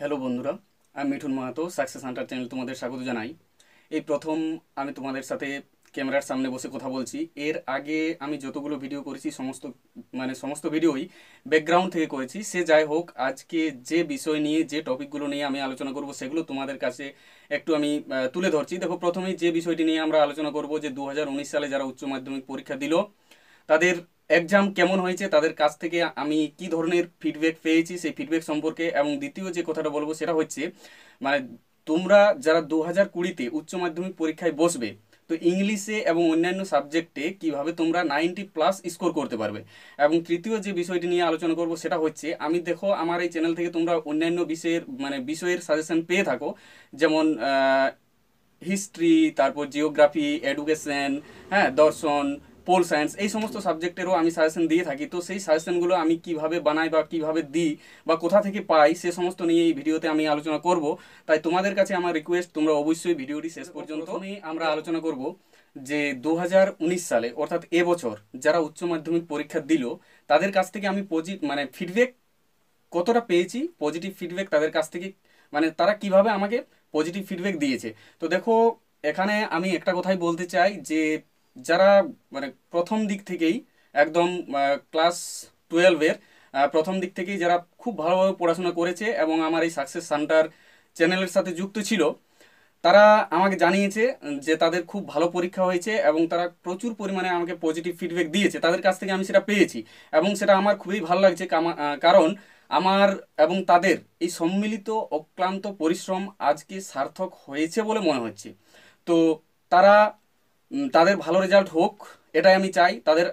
Hello বন্ধুরা। আমি Mithun Mahato Success Hunter channel তোমাদের স্বাগত জানাই। এই প্রথম আমি তোমাদের সাথে ক্যামেরার সামনে বসে কথা বলছি। এর আগে আমি যতগুলো ভিডিও করেছি, সমস্ত মানে সমস্ত ভিডিওই ব্যাকগ্রাউন্ড থেকে করেছি। সে যাই হোক, আজকে যে বিষয় নিয়ে, যে টপিকগুলো নিয়ে আমি আলোচনা করব, সেগুলো তোমাদের কাছে একটু আমি তুলে ধরছি। দেখো, প্রথমেই যে বিষয়টি নিয়ে আমরা আলোচনা করব, যে দু হাজার উনিশ সালে যারা উচ্চ মাধ্যমিক পরীক্ষা দিল, তাদের এক্সাম কেমন হয়েছে, তাদের কাছ থেকে আমি কি ধরনের ফিডব্যাক পেয়েছি, সেই ফিডব্যাক সম্পর্কে এবং দ্বিতীয় যে কথাটা বলব সেটা হচ্ছে মানে তোমরা যারা দু হাজার কুড়িতে উচ্চ মাধ্যমিক পরীক্ষায় বসবে, তো ইংলিশে এবং অন্যান্য সাবজেক্টে কীভাবে তোমরা নাইনটি প্লাস স্কোর করতে পারবে? এবং তৃতীয় যে বিষয়টি নিয়ে আলোচনা করব সেটা হচ্ছে, আমি দেখো আমার এই চ্যানেল থেকে তোমরা অন্যান্য বিষয়ের মানে বিষয়ের সাজেশন পেয়ে থাকো, যেমন হিস্ট্রি তারপর জিওগ্রাফি এডুকেশন হ্যাঁ দর্শন পোল সায়েন্স এই সমস্ত সাবজেক্টেরও আমি সাজেশন দিয়ে থাকি। তো সেই সাজেশনগুলো আমি কীভাবে বানাই বা কীভাবে দিই বা কোথা থেকে পাই সে সমস্ত নিয়ে এই ভিডিওতে আমি আলোচনা করব। তাই তোমাদের কাছে আমার রিকোয়েস্ট তোমরা অবশ্যই ভিডিওটি শেষ পর্যন্ত আমরা আলোচনা করব যে দু হাজার উনিশ সালে অর্থাৎ এবছর যারা উচ্চ মাধ্যমিক পরীক্ষা দিল তাদের কাছ থেকে আমি পজি মানে ফিডব্যাক কতটা পেয়েছি? পজিটিভ ফিডব্যাক তাদের কাছ থেকে মানে তারা কীভাবে আমাকে পজিটিভ ফিডব্যাক দিয়েছে? তো দেখো এখানে আমি একটা কথাই বলতে চাই যে যারা মানে প্রথম দিক থেকেই একদম ক্লাস টুয়েলভের প্রথম দিক থেকেই যারা খুব ভালোভাবে পড়াশোনা করেছে এবং আমার এই সাকসেস সেন্টার চ্যানেলের সাথে যুক্ত ছিল, তারা আমাকে জানিয়েছে যে তাদের খুব ভালো পরীক্ষা হয়েছে এবং তারা প্রচুর পরিমাণে আমাকে পজিটিভ ফিডব্যাক দিয়েছে। তাদের কাছ থেকে আমি সেটা পেয়েছি এবং সেটা আমার খুবই ভালো লাগছে কারণ আমার এবং তাদের এই সম্মিলিত অক্লান্ত পরিশ্রম আজকে সার্থক হয়েছে বলে মনে হচ্ছে। তো তারা তাদের ভালো রেজাল্ট হোক, এটাই আমি চাই। তাদের,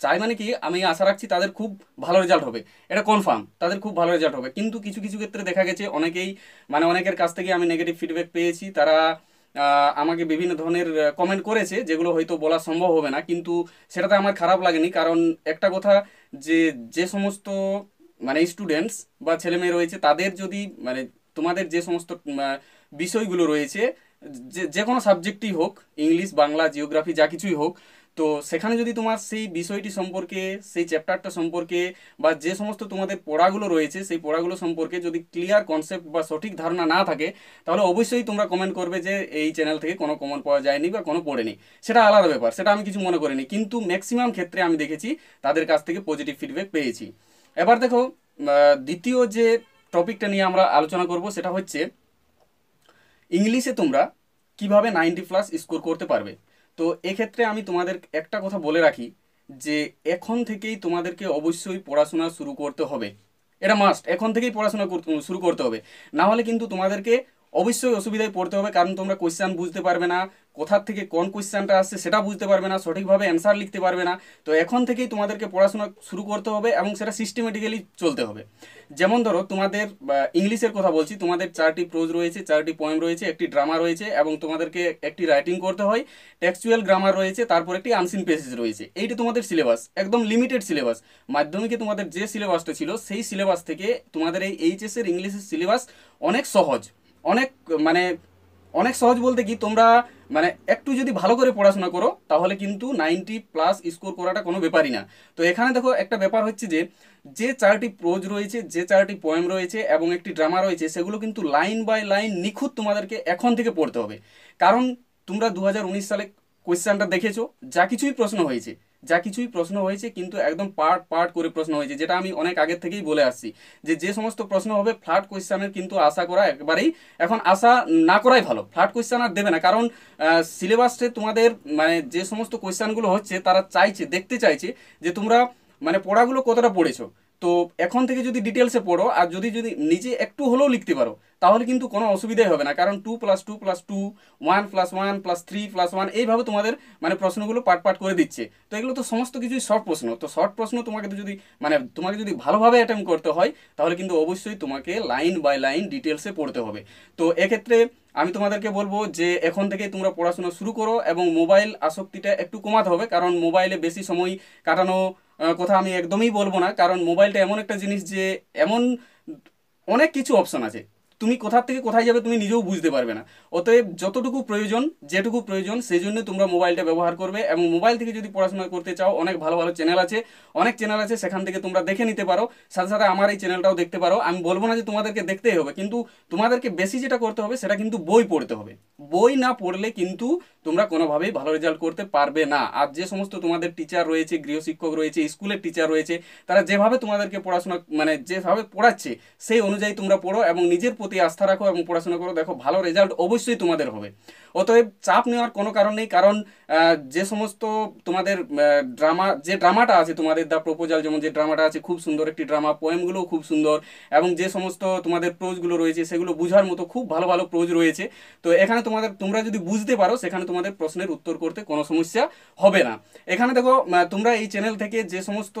চাই মানে কি, আমি আশা রাখছি তাদের খুব ভালো রেজাল্ট হবে। এটা কনফার্ম তাদের খুব ভালো রেজাল্ট হবে। কিন্তু কিছু কিছু ক্ষেত্রে দেখা গেছে, অনেকেই মানে অনেকের কাছ থেকে আমি নেগেটিভ ফিডব্যাক পেয়েছি। তারা আমাকে বিভিন্ন ধরনের কমেন্ট করেছে, যেগুলো হয়তো বলা সম্ভব হবে না। কিন্তু সেটাতে আমার খারাপ লাগেনি। কারণ একটা কথা, যে যে সমস্ত মানে স্টুডেন্টস বা ছেলেমেয়ে রয়েছে, তাদের যদি মানে তোমাদের যে সমস্ত বিষয়গুলো রয়েছে যে যে কোনো সাবজেক্টই হোক, ইংলিশ, বাংলা, জিওগ্রাফি, যা কিছুই হোক, তো সেখানে যদি তোমার সেই বিষয়টি সম্পর্কে, সেই চ্যাপ্টারটা সম্পর্কে বা যে সমস্ত তোমাদের পড়াগুলো রয়েছে, সেই পড়াগুলো সম্পর্কে যদি ক্লিয়ার কনসেপ্ট বা সঠিক ধারণা না থাকে, তাহলে অবশ্যই তোমরা কমেন্ট করবে যে এই চ্যানেল থেকে কোনো কমেন্ট পাওয়া যায়নি বা কোনো পড়েনি। সেটা আলাদা ব্যাপার, সেটা আমি কিছু মনে করিনি, কিন্তু ম্যাক্সিমাম ক্ষেত্রে আমি দেখেছি, তাদের কাছ থেকে পজিটিভ ফিডব্যাক পেয়েছি। এবার দেখো দ্বিতীয় যে টপিকটা নিয়ে আমরা আলোচনা করব, সেটা হচ্ছে ইংলিশে তোমরা কীভাবে নাইনটি প্লাস স্কোর করতে পারবে? তো এক্ষেত্রে আমি তোমাদের একটা কথা বলে রাখি যে এখন থেকেই তোমাদেরকে অবশ্যই পড়াশোনা শুরু করতে হবে। এটা মাস্ট এখন থেকেই পড়াশোনা শুরু করতে হবে। না হলে কিন্তু তোমাদেরকে অবশ্যই অসুবিধায় পড়তে হবে, কারণ তোমরা কোয়েশ্চান বুঝতে পারবে না কোথার থেকে কোন কোয়েশ্চেনটা আসছে সেটা বুঝতে পারবে না, সঠিকভাবে অ্যান্সার লিখতে পারবে না। তো এখন থেকেই তোমাদেরকে পড়াশোনা শুরু করতে হবে এবং সেটা সিস্টেমেটিক্যালি চলতে হবে। যেমন ধরো, তোমাদের ইংলিশের কথা বলছি, তোমাদের চারটি প্রোজ রয়েছে, চারটি পোয়েম রয়েছে, একটি ড্রামা রয়েছে এবং তোমাদেরকে একটি রাইটিং করতে হয় টেক্সচুয়াল গ্রামার রয়েছে, তারপর একটি আনসিন পেসেজ রয়েছে। এইটা তোমাদের সিলেবাস একদম লিমিটেড সিলেবাস মাধ্যমিকে তোমাদের যে সিলেবাসটা ছিল, সেই সিলেবাস থেকে তোমাদের এই এইচএসের ইংলিশের সিলেবাস অনেক সহজ, অনেক মানে অনেক সহজ বলতে কি, তোমরা মানে একটু যদি ভালো করে পড়াশোনা করো, তাহলে কিন্তু নাইনটি প্লাস স্কোর করাটা কোনো ব্যাপারই না। তো এখানে দেখো একটা ব্যাপার হচ্ছে যে যে চারটি প্রোজ রয়েছে, যে চারটি পোয়েম রয়েছে এবং একটি ড্রামা রয়েছে, সেগুলো কিন্তু লাইন বাই লাইন নিখুঁত তোমাদেরকে এখন থেকে পড়তে হবে। কারণ তোমরা দু হাজার উনিশ সালে কোয়েশ্চেনটা দেখেছ, যা কিছুই প্রশ্ন হয়েছে। যা কিছুই প্রশ্ন হয়েছে কিন্তু একদম পার্ট পার্ট করে প্রশ্ন হয়েছে, যেটা আমি অনেক আগের থেকেই বলে আসছি, যে যে সমস্ত প্রশ্ন হবে ফ্ল্যাট কোয়েশ্চানের কিন্তু আশা করা একবারেই, এখন আশা না করাই ভালো, ফ্ল্যাট কোয়েশ্চান আর দেবে না, কারণ সিলেবাসে তোমাদের মানে যে সমস্ত কোয়েশ্চানগুলো হচ্ছে তারা চাইছে, দেখতে চাইছে যে তোমরা মানে পড়াগুলো কতটা পড়েছো তো এখন থেকে যদি ডিটেলসে পড়ো, আর যদি যদি নিজে একটু হলেও লিখতে পারো, তাহলে কিন্তু কোনো অসুবিধাই হবে না। কারণ two plus two plus two one plus one plus three plus one এইভাবে তোমাদের মানে প্রশ্নগুলো পাট পাট করে দিচ্ছে। তো এগুলো তো সমস্ত কিছুই শর্ট প্রশ্ন। তো শর্ট প্রশ্ন তোমাকে যদি মানে তোমাকে যদি ভালোভাবে অ্যাটেম্প করতে হয়, তাহলে কিন্তু অবশ্যই তোমাকে লাইন বাই লাইন ডিটেলসে পড়তে হবে। তো এক্ষেত্রে আমি তোমাদেরকে বলব যে এখন থেকে তোমরা পড়াশোনা শুরু করো এবং মোবাইল আসক্তিটা একটু কমাতে হবে, কারণ মোবাইলে বেশি সময় কাটানো কথা আমি একদমই বলব না। কারণ মোবাইলটা এমন একটা জিনিস যে এমন অনেক কিছু অপশন আছে। তুমি কোথার থেকে কোথায় যাবে তুমি নিজেও বুঝতে পারবে না। অতএব যতটুকু প্রয়োজন, যেটুকু প্রয়োজন, সেই জন্য তোমরা মোবাইলটা ব্যবহার করবে এবং মোবাইল থেকে যদি পড়াশোনা করতে চাও, অনেক ভালো ভালো চ্যানেল আছে। অনেক চ্যানেল আছে, সেখান থেকে তোমরা দেখে নিতে পারো। সাথে সাথে আমার এই চ্যানেলটাও দেখতে পারো। আমি বলব না যে তোমাদেরকে দেখতেই হবে, কিন্তু তোমাদেরকে বেশি যেটা করতে হবে, সেটা কিন্তু বই পড়তে হবে। বই না পড়লে কিন্তু তোমরা কোনোভাবেই ভালো রেজাল্ট করতে পারবে না। আর যে সমস্ত তোমাদের টিচার রয়েছে গৃহশিক্ষক রয়েছে স্কুলের টিচার রয়েছে, তারা যেভাবে তোমাদেরকে পড়াশোনা মানে যেভাবে পড়াচ্ছে, সেই অনুযায়ী তোমরা পড়ো এবং নিজের প্রতি আস্থা রাখো এবং পড়াশোনা করো। দেখো, ভালো রেজাল্ট অবশ্যই তোমাদের হবে। অতএব চাপ নেওয়ার কোনো কারণ নেই, কারণ যে সমস্ত তোমাদের ড্রামা যে ড্রামাটা আছে তোমাদের দ্য প্রপোজাল যেমন যে ড্রামাটা আছে, খুব সুন্দর একটি ড্রামা পোয়েমগুলোও খুব সুন্দর, এবং যে সমস্ত তোমাদের প্রোজগুলো রয়েছে, সেগুলো বোঝার মতো খুব ভালো ভালো প্রোজ রয়েছে। তো এখানে তোমাদের, তোমরা যদি বুঝতে পারো, সেখানে তোমাদের প্রশ্নের উত্তর করতে কোনো সমস্যা হবে না। এখানে দেখো তোমরা এই চ্যানেল থেকে যে সমস্ত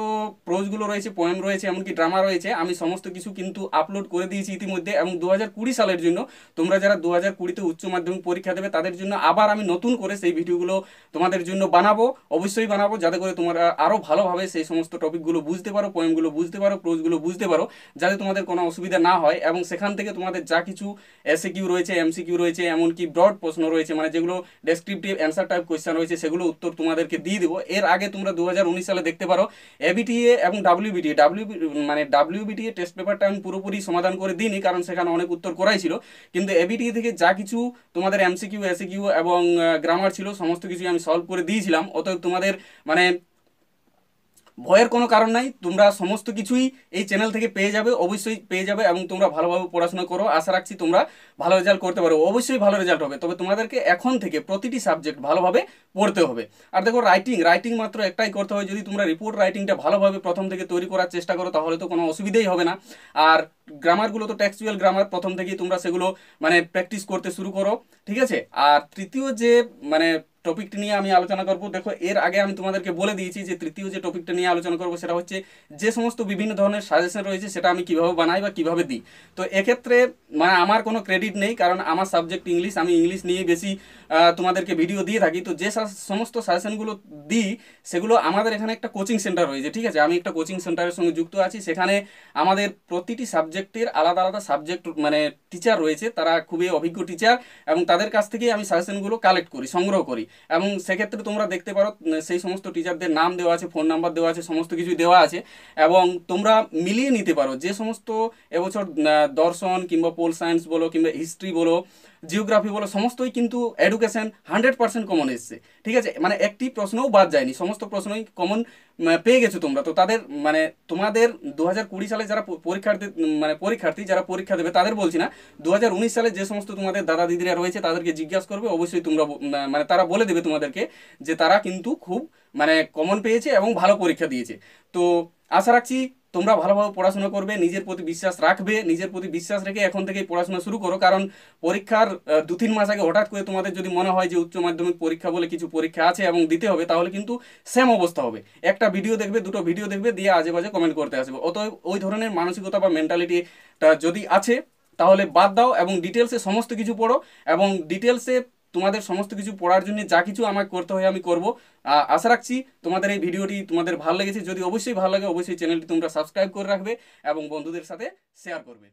প্রোজগুলো রয়েছে পোয়েম রয়েছে, এমনকি ড্রামা রয়েছে, আমি সমস্ত কিছু কিন্তু আপলোড করে দিয়েছি ইতিমধ্যে, এবং দু হাজার কুড়ি সালের জন্য তোমরা যারা দু হাজার কুড়িতে উচ্চ মাধ্যমিক পরীক্ষা দেবে, তাদের জন্য আবার আমি নতুন করে সেই ভিডিওগুলো তোমাদের জন্য বানাবো, অবশ্যই বানাবো, যাতে করে তোমরা আরও ভালোভাবে সেই সমস্ত টপিকগুলো বুঝতে পারো পোয়েমগুলো বুঝতে পারো প্রোজগুলো বুঝতে পারো, যাতে তোমাদের কোনো অসুবিধা না হয় এবং সেখান থেকে তোমাদের যা কিছু এসে কিউ রয়েছে এমসি কিউ রয়েছে, এমনকি ব্রড প্রশ্ন রয়েছে মানে যেগুলো ডেসক্রিপটিভ অ্যান্সার টাইপ কোয়েশ্চেন রয়েছে, সেগুলো উত্তর তোমাদেরকে দিয়ে দেবো। এর আগে তোমরা দু হাজার উনিশ সালে দেখতে পারো এবিটিএ এবং ডাব্লিউবিটিএ ডাব্লিউ মানে ডাব্লিউবিটিএ টেস্ট পেপারটা আমি পুরোপুরি সমাধান করে দিইনি, কারণ সেখানে অনেক উত্তর করাই ছিল। কিন্তু এবিটিএ থেকে যা কিছু তোমাদের এমসিকিউ এসিকিউ এবং গ্রামার ছিল, সমস্ত কিছু আমি সলভ করে দিয়েছিলাম। অতএব তোমাদের মানে ভয়ের কোনো কারণ নাই। তোমরা সমস্ত কিছুই এই চ্যানেল থেকে পেয়ে যাবে, অবশ্যই পেয়ে যাবে এবং তোমরা ভালোভাবে পড়াশোনা করো। আশা রাখছি তোমরা ভালো রেজাল্ট করতে পারো। অবশ্যই ভালো রেজাল্ট হবে। তবে তোমাদেরকে এখন থেকে প্রতিটি সাবজেক্ট ভালোভাবে পড়তে হবে। আর দেখো রাইটিং রাইটিং মাত্র একটাই করতে হয় যদি তোমরা রিপোর্ট রাইটিংটা ভালোভাবে প্রথম থেকে তৈরি করার চেষ্টা করো, তাহলে তো কোনো অসুবিধাই হবে না। আর গ্রামারগুলো তো টেক্সচুয়াল গ্রামার প্রথম থেকেই তোমরা সেগুলো মানে প্র্যাকটিস করতে শুরু করো, ঠিক আছে? আর তৃতীয় যে মানে টপিকটি নিয়ে আমি আলোচনা করব, দেখো, এর আগে আমি তোমাদেরকে বলে দিয়েছি যে, তৃতীয় যে টপিকটা নিয়ে আলোচনা করব, সেটা হচ্ছে যে সমস্ত বিভিন্ন ধরনের সাজেশন রয়েছে, সেটা আমি কীভাবে বানাই বা কীভাবে দিই। তো এক্ষেত্রে মানে আমার কোনো ক্রেডিট নেই, কারণ আমার সাবজেক্ট ইংলিশ আমি ইংলিশ নিয়ে বেশি তোমাদেরকে ভিডিও দিয়ে থাকি। তো যে সমস্ত সাজেশনগুলো দিই, সেগুলো আমাদের এখানে একটা কোচিং সেন্টার রয়েছে, ঠিক আছে? আমি একটা কোচিং সেন্টারের সঙ্গে যুক্ত আছি। সেখানে আমাদের প্রতিটি সাবজেক্টের আলাদা আলাদা সাবজেক্ট মানে টিচার রয়েছে। তারা খুবই অভিজ্ঞ টিচার এবং তাদের কাছ থেকে আমি সাজেশনগুলো কালেক্ট করি, সংগ্রহ করি। এবং সেক্ষেত্রে তোমরা দেখতে পারো সেই সমস্ত টিচারদের নাম দেওয়া আছে ফোন নাম্বার দেওয়া আছে, সমস্ত কিছুই দেওয়া আছে। এবং তোমরা মিলিয়ে নিতে পারো, যে সমস্ত এবছর দর্শন কিংবা পোল সায়েন্স বলো কিংবা হিস্ট্রি বলো জিওগ্রাফি বলো, সমস্তই কিন্তু এডুকেশন হান্ড্রেড পার্সেন্ট কমন এসছে। ঠিক আছে? মানে একটি প্রশ্নও বাদ যায়নি, সমস্ত প্রশ্নই কমন পেয়ে গেছো তোমরা। তো তাদের মানে তোমাদের দু হাজার কুড়ি সালে যারা পরীক্ষার্থী মানে পরীক্ষার্থী, যারা পরীক্ষা দেবে, তাদের বলছি না দু হাজার উনিশ সালে যে সমস্ত তোমাদের দাদা দিদিরা রয়েছে, তাদেরকে জিজ্ঞাসা করবে, অবশ্যই তোমরা মানে তারা বলে দেবে তোমাদেরকে যে তারা কিন্তু খুব মানে কমন পেয়েছে এবং ভালো পরীক্ষা দিয়েছে। তো আশা রাখছি তোমরা ভালোভাবে পড়াশোনা করবে, নিজের প্রতি বিশ্বাস রাখবে, নিজের প্রতি বিশ্বাস রেখে এখন থেকেই পড়াশোনা শুরু করো। কারণ পরীক্ষার দু তিন মাস আগে হঠাৎ করে তোমাদের যদি মনে হয় যে উচ্চ মাধ্যমিক পরীক্ষা বলে কিছু পরীক্ষা আছে এবং দিতে হবে, তাহলে কিন্তু সেম অবস্থা হবে। একটা ভিডিও দেখবে, দুটো ভিডিও দেখবে, দিয়ে আজে বাজে কমেন্ট করতে আসবে। অতএব ওই ধরনের মানসিকতা বা মেন্টালিটিটা যদি আছে, তাহলে বাদ দাও এবং ডিটেলসে সমস্ত কিছু পড়ো এবং ডিটেলসে তোমাদের সমস্ত কিছু পড়ার জন্য যা কিছু আমাকে করতে হয় আমি করব। আশা রাখছি তোমাদের এই ভিডিওটি তোমাদের ভালো লেগেছে। যদি অবশ্যই ভালো লাগে, অবশ্যই চ্যানেলটি তোমরা সাবস্ক্রাইব করে রাখবে এবং বন্ধুদের সাথে শেয়ার করবে।